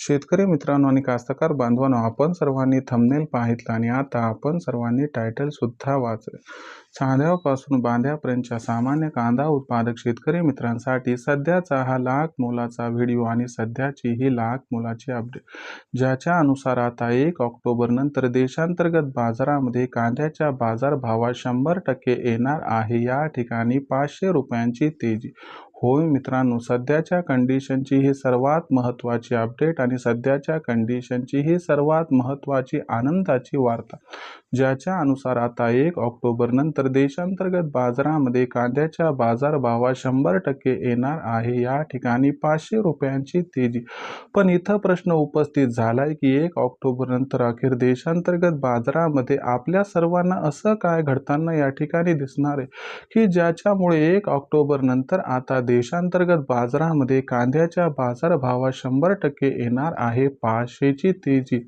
शेतकरी मित्रांनो आणि कास्तकार बांधवांनो आपण सर्वांनी थंबनेल पाहितला आणि आता आपण सर्वांनी टायटल सुद्धा वाचले. चांद्यापासून बांध्यापर्यंतच्या सामान्य कांदा उत्पादक शेतकरी मित्रांसाठी सध्याचा हा लाख मोलाचा व्हिडिओ आणि सध्याची ही लाख मोलाची अपडेट ज्याच्या अनुसार आता एक ऑक्टोबर नंतर देशांतर्गत बाजारामध्ये कांद्याच्या बाजारभावात शंभर टक्के येणार आहे. या ठिकाणी पाचशे रुपयांची तेजी. होय मित्रांनो सध्याच्या कंडिशनची ही सर्वात महत्त्वाची अपडेट आणि सध्याच्या कंडिशनची ही सर्वात महत्त्वाची आनंदाची वार्ता ज्याच्या अनुसार आता एक ऑक्टोबर नंतर देशांतर्गत बाजारामध्ये कांद्याच्या बाजारभावात शंभर टक्के येणार आहे. या ठिकाणी पाचशे रुपयांची तेजी. पण इथं प्रश्न उपस्थित झालाय की एक ऑक्टोबर नंतर अखेर देशांतर्गत बाजारामध्ये आपल्या सर्वांना असं काय घडताना या ठिकाणी दिसणार आहे की ज्याच्यामुळे एक ऑक्टोबर नंतर आता देशांतर्गत बाजारामध्ये कांद्याच्या बाजारभावात शंभर टक्के येणार आहे पाचशेची तेजी.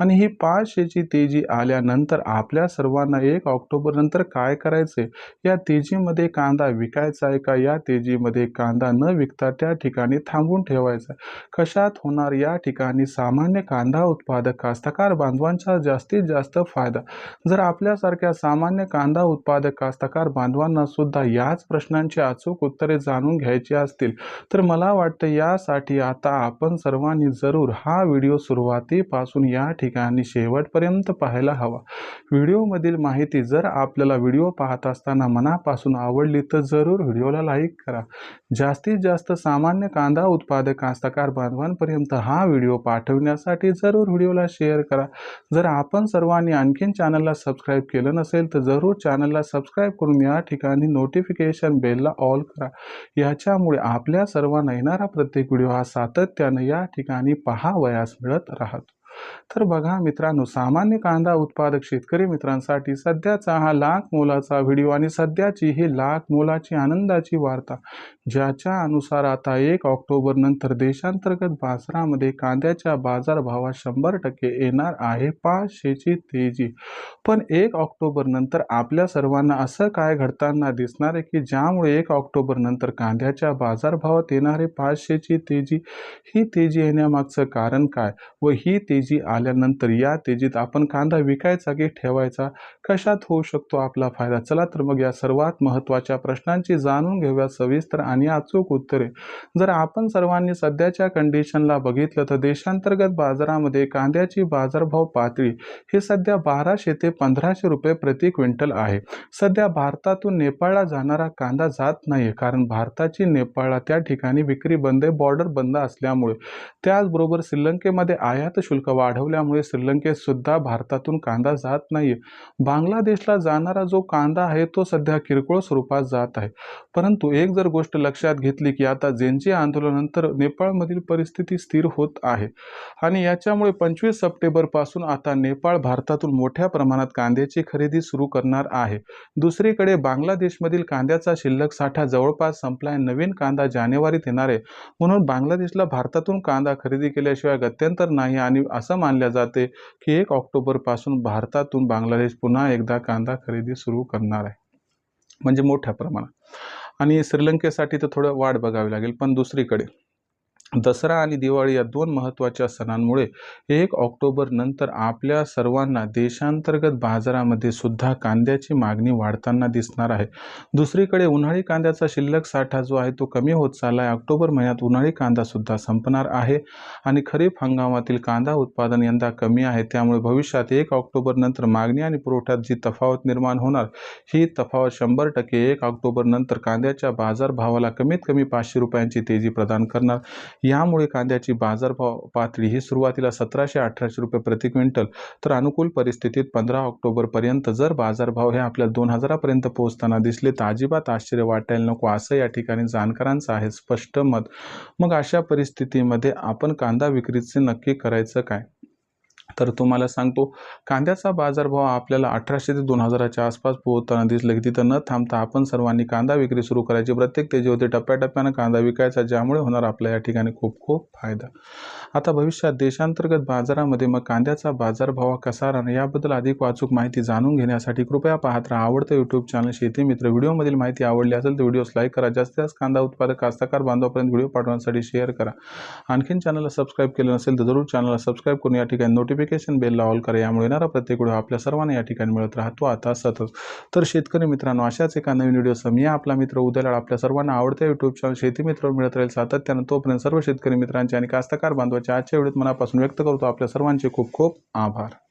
आणि ही पाचशेची तेजी आल्यानंतर आपल्या सर्वांना एक ऑक्टोबर नंतर काय करायचे? या तेजीमध्ये कांदा विकायचा आहे का? या तेजीमध्ये कांदा न विकता त्या ठिकाणी थांबून ठेवायचा कशात होणार? या ठिकाणी सामान्य कांदा उत्पादक कास्तकार बांधवांचा जास्तीत जास्त फायदा. जर आपल्यासारख्या सामान्य कांदा उत्पादक कास्तकार बांधवांना सुद्धा याच प्रश्नांची अचूक उत्तरे जाणून घ्या घ्यायची असतील. तर मला वाटतं यासाठी आता आपण सर्वांनी जरूर हा व्हिडिओ सुरुवातीपासून या ठिकाणी शेवटपर्यंत पाहायला हवा. व्हिडिओमधील माहिती जर आपल्याला व्हिडिओ पाहत असताना मनापासून आवडली तर जरूर व्हिडिओला लाईक करा. जास्तीत जास्त सामान्य कांदा उत्पादक कास्तकार बांधवांपर्यंत हा व्हिडिओ पाठवण्यासाठी जरूर व्हिडिओला शेअर करा. जर आपण सर्वांनी आणखीन चॅनलला सबस्क्राईब केलं नसेल तर जरूर चॅनलला सबस्क्राईब करून या ठिकाणी नोटिफिकेशन बेलला ऑल करा. या याच्यामुळे आपल्या सर्वांना येणारा प्रत्येक व्हिडिओ हा सातत्यानं या ठिकाणी पहावयास मिळत राहतो. तर बघा मित्रांनो सामान्य कांदा उत्पादक शेतकरी मित्रांसाठी सध्याचा हा लाख मोलाचा व्हिडिओ आणि सध्याची ही लाख मोलाची आनंदाची वार्ता ज्याच्या अनुसार आता एक ऑक्टोबर नंतर देशांतर्गत बाजारामध्ये कांद्याच्या बाजारभावात शंभर टक्के येणार आहे पाचशेची तेजी. पण एक ऑक्टोबर नंतर आपल्या सर्वांना असं काय घडताना दिसणार आहे की ज्यामुळे एक ऑक्टोबर नंतर कांद्याच्या बाजारभावात येणारे पाचशेची तेजी ही तेजी येण्यामागचं कारण काय व ही तेजी आल्यानंतर या तेजीत आपण कांदा विकायचा की ठेवायचा? कशात होऊ शकतो आपला फायदा? चला तर मग या सर्वात महत्त्वाच्या प्रश्नांची जाणून घेऊया सविस्तर आणि अचूक उत्तरे. जर आपण सर्वांनी सध्याच्या कंडिशनला बघितलं तर देशांतर्गत बाजारामध्ये कांद्याची बाजारभाव पातळी ही सध्या बाराशे ते पंधराशे रुपये प्रति क्विंटल आहे. सध्या भारतातून नेपाळला जाणारा कांदा जात नाही कारण भारताची नेपाळला त्या ठिकाणी विक्री बंद आहे बॉर्डर बंद असल्यामुळे. त्याचबरोबर श्रीलंकेमध्ये आयात शुल्क वाढवल्यामुळे श्रीलंकेत सुद्धा भारतातून कांदा जात नाही बांगलादेशला जाणारा जो कांदा आहे तो सध्या किरकोळ स्वरूपात जात आहे. परंतु एक जर गोष्ट लक्षात घेतली की आता जेंजी आंदोलनानंतर नेपाळमधील परिस्थिती स्थिर होत आहे. आणि याच्यामुळे पंचवीस सप्टेंबरपासून आता नेपाळ भारतातून मोठ्या प्रमाणात कांद्याची खरेदी सुरू करणार आहे. दुसरीकडे बांगलादेशमधील कांद्याचा शिल्लक साठा जवळपास संपलाय. नवीन कांदा जानेवारीत येणार आहे. म्हणून बांगलादेशला भारतातून कांदा खरेदी केल्याशिवाय गत्यंतर नाही आणि असं मानल्या जाते की एक ऑक्टोबरपासून भारतातून बांगलादेश पुन्हा एकदा कांदा खरेदी सुरू करणार आहे. म्हणजे मोठ्या प्रमाणात. आणि श्रीलंकेसाठी तर थोडं वाट बघावी लागेल पण दुसरीकडे दसरा आणि दिवाळी या दोन महत्त्वाच्या सणांमुळे एक ऑक्टोबर नंतर आपल्या सर्वांना देशांतर्गत बाजारामध्ये सुद्धा कांद्याची मागणी वाढताना दिसणार आहे. दुसरीकडे उन्हाळी कांद्याचा शिल्लक साठा जो आहे तो कमी होत चालला आहे ऑक्टोबर महिन्यात उन्हाळी कांदासुद्धा संपणार आहे आणि खरीप हंगामातील कांदा उत्पादन यंदा कमी आहे. त्यामुळे भविष्यात एक ऑक्टोबर नंतर मागणी आणि पुरवठ्यात जी तफावत निर्माण होणार ही तफावत शंभर टक्के एक ऑक्टोबर नंतर कांद्याच्या बाजारभावाला कमीत कमी पाचशे रुपयांची तेजी प्रदान करणार. यामुळे कांद्याची बाजारभाव पातळी ही सुरुवातीला सतराशे अठराशे रुपये प्रति क्विंटल तर अनुकूल परिस्थितीत पंधरा ऑक्टोबरपर्यंत जर बाजारभाव हे आपल्या दोन हजारापर्यंत पोहोचताना दिसले तर अजिबात आश्चर्य वाटायला नको असं या ठिकाणी जाणकारांचं आहे स्पष्ट मत. मग अशा परिस्थितीमध्ये आपण कांदा विक्रीचे नक्की करायचं काय? तर तुम्हाला सांगतो कांद्याचा बाजारभाव आपल्याला अठराशे ते दोन हजाराच्या आसपास पोहोचताना दिसलं की तिथं न थांबता आपण सर्वांनी कांदा विक्री सुरू करायची. प्रत्येक तेजी होते टप्प्याटप्प्यानं कांदा विकायचा ज्यामुळे होणार आपल्या या ठिकाणी खूप खूप फायदा. आता भविष्यात देशांतर्गत बाजारामध्ये मग कांद्याचा बाजारभाव कसा राहणार याबद्दल अधिक वाचूक माहिती जाणून घेण्यासाठी कृपया पाहत राहा आवडतं यूट्यूब चॅनल शेती मित्र. व्हिडिओमधील माहिती आवडली असेल तर व्हिडिओस लाईक करा जास्तीत जास्त कांदा उत्पादक कास्तकार बांधवापर्यंत व्हिडिओ पाठवण्यासाठी शेअर करा. आणखीन चॅनलला सबस्क्राईब केलं नसेल तर जरूर चॅनलला सबस्क्राईब करून या ठिकाणी नोटिफिकेशन बेलला ऑल करा. यामुळे येणारा प्रत्येक व्हिडिओ आपल्या सर्वांना या ठिकाणी मिळत राहतो. आता सतत. तर शेतकरी मित्रांनो अशाच एका नवीन व्हिडिओसह मी आपला मित्र उद्याला आपल्या सर्वांना आवडत्या युट्यूब चॅनल शेती मित्र मिळत राहील सातत्यानं. तोपर्यंत सर्व शेतकरी मित्रांचे आणि कास्तकार बांधवाचे आजच्या व्हिडिओत मनापासून व्यक्त करतो. आपल्या सर्वांचे खूप खूप आभार.